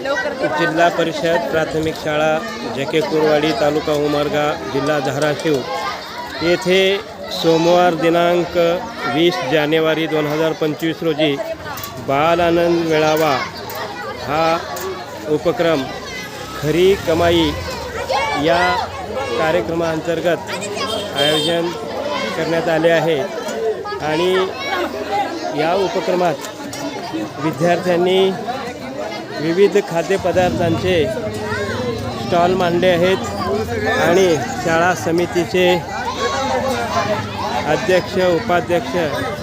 जिल्हा परिषद प्राथमिक शाळा जके कुरवाडी तालुका उमरगा जिल्हा धाराशिव. येथे सोमवार दिनांक वीस जानेवारी दोन हजार पंचवीस रोजी बाल आनंद मेळावा हा उपक्रम खरी कमाई या कार्यक्रमाअंतर्गत आयोजन करण्यात आले आहे. आणि या उपक्रमात विद्यार्थ्यांनी विविध खाद्यपदार्थांचे स्टॉल मांडले आहेत आणि शाळा समितीचे अध्यक्ष उपाध्यक्ष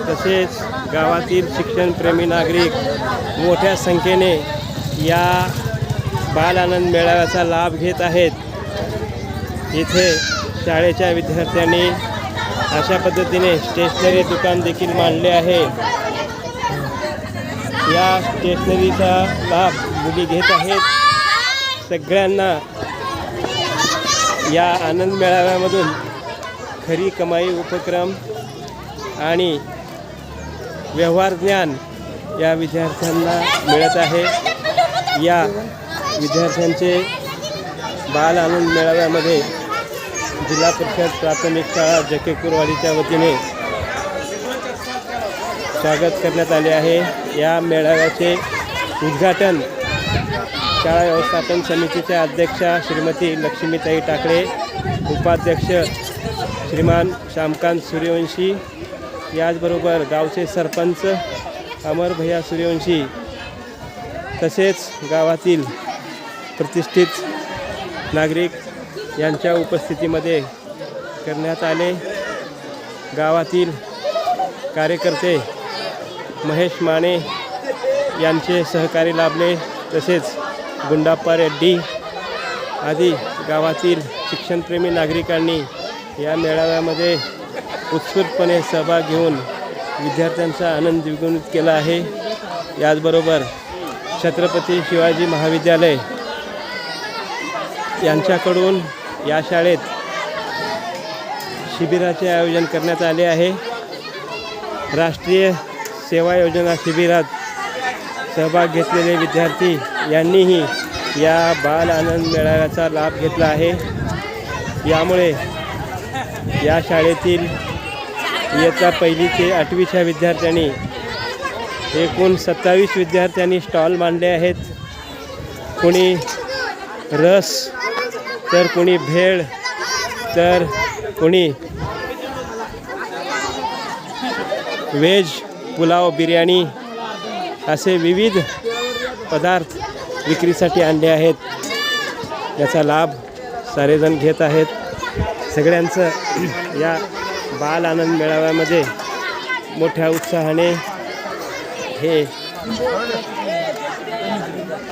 तसेच गावातील शिक्षणप्रेमी नागरिक मोठ्या संख्येने या बाल आनंद मेळाव्याचा लाभ घेत आहेत. इथे शाळेच्या विद्यार्थ्यांनी अशा पद्धतीने स्टेशनरी दुकान देखील मांडले आहे. या स्टेशनरीचा लाभ मुली घेत आहेत. सगळ्यांना या आनंद मेळाव्यामधून खरी कमाई उपक्रम आणि व्यवहार ज्ञान या विद्यार्थ्यांना मिळत आहे. या विद्यार्थ्यांचे बाल आनंद मेळाव्यामध्ये जिल्हा परिषद प्राथमिक शाळा जकेकुरवाडीच्या वतीने स्वागत करण्यात आले आहे. या मेळाव्याचे उद्घाटन शाळा व्यवस्थापन समितीच्या अध्यक्षा श्रीमती लक्ष्मीताई टाकळे उपाध्यक्ष श्रीमान श्यामकांत सूर्यवंशी याचबरोबर गावचे सरपंच अमर भैया सूर्यवंशी तसेच गावातील प्रतिष्ठित नागरिक यांच्या उपस्थितीमध्ये करण्यात आले. गावातील कार्यकर्ते महेश माने यांचे सहकारी लाभले. तसेच गुंडाप्पा रेड्डी आदी गावातील शिक्षणप्रेमी नागरिकांनी या मेळाव्यामध्ये उत्स्फूर्तपणे सहभाग घेऊन विद्यार्थ्यांचा आनंद द्विगुणित केला आहे. याचबरोबर छत्रपती शिवाजी महाविद्यालय यांच्याकडून या शाळेत शिबिराचे आयोजन करण्यात आले आहे. राष्ट्रीय सेवा योजना शिबिरात सहभाग घेतलेले विद्यार्थी यांनीही या बाल आनंद मेळाव्याचा लाभ घेतला आहे. यामुळे या शाळेतील इयत्ता पहिली ते आठवीच्या विद्यार्थ्यांनी एकूण सत्तावीस विद्यार्थ्यांनी स्टॉल मांडले आहेत. कुणी रस तर कुणी भेळ तर कुणी व्हेज पुलाव बिर्याणी असे विविध पदार्थ विक्रीसाठी आणले आहेत. याचा लाभ सारेजण घेत आहेत. सगळ्यांचं या बाल आनंद मेळाव्यामध्ये मोठ्या उत्साहाने हे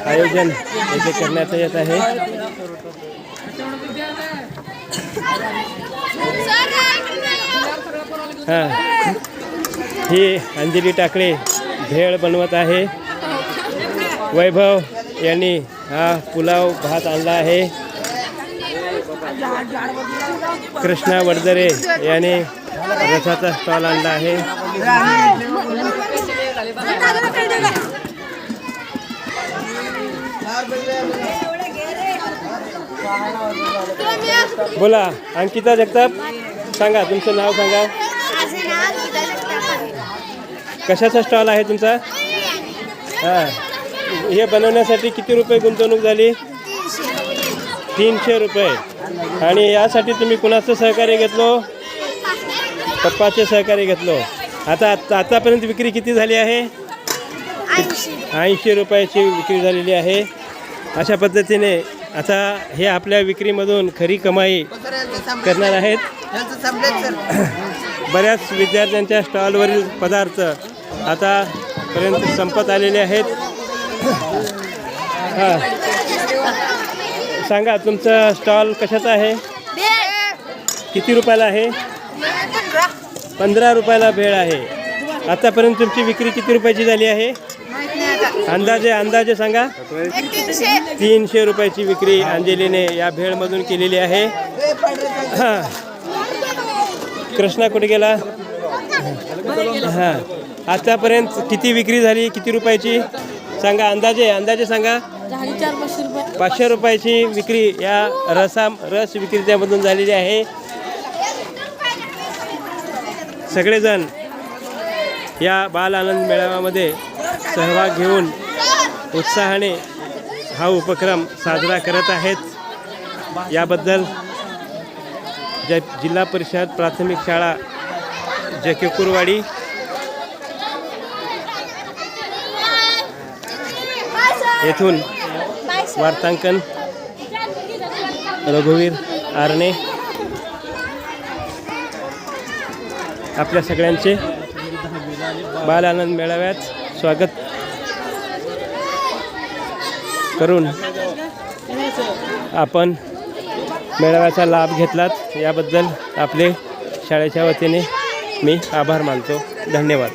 आयोजन येथे करण्यात येत आहे. हां. ही अंजली टाकळे भेळ बनवत आहे. वैभव यांनी हा पुलाव भात आणला आहे. कृष्णा वडदरे याने रसाचा स्टॉल आणला आहे. बोला अंकिता जगताप सांगा तुमचं नाव सांगा. कशाचा स्टॉल आहे तुमचा? हां. हे बनवण्यासाठी किती रुपये गुंतवणूक झाली? तीनशे रुपये. आणि यासाठी तुम्ही कुणाचं सहकार्य घेतलो? पप्पाचे सहकार्य घेतलो. आता आता- आतापर्यंत विक्री किती झाली आहे? ऐंशी. रुपयाची विक्री झालेली आहे. अशा पद्धतीने आता हे आपल्या विक्रीमधून खरी कमाई करणार आहेत. बऱ्याच विद्यार्थ्यांच्या स्टॉलवरील पदार्थ आतापर्यंत संपत आलेले आहेत. हां. सांगा तुमचा स्टॉल कशाचा आहे? किती रुपयाला आहे? पंधरा रुपयाला भेळ आहे. आतापर्यंत तुमची विक्री किती रुपयाची झाली आहे? अंदाजे अंदाजे सांगा. तीनशे रुपयाची विक्री अंजलीने या भेळमधून केलेली आहे. हां. कृष्णा कुठे गेला? हां. आतापर्यंत किती विक्री झाली किती रुपयाची? सांगा अंदाजे अंदाजे सांगा. पाचशे रुपयाची विक्री या रसा रस विक्रेत्यामधून झालेली आहे. सगळेजण या बाल आनंद मेळाव्यामध्ये सहभाग घेऊन उत्साहाने हा उपक्रम साजरा करत आहेत. याबद्दल ज जिल्हा परिषद प्राथमिक शाळा जकेकुरवाडी येथून वार्तांकन रघुवीर आरणे आपल्या सगळ्यांचे बाल आनंद मेळाव्यात स्वागत करून आपण मेळाव्याचा लाभ घेतलात. याबद्दल आपले शाळेच्या वतीने मी आभार मानतो. धन्यवाद.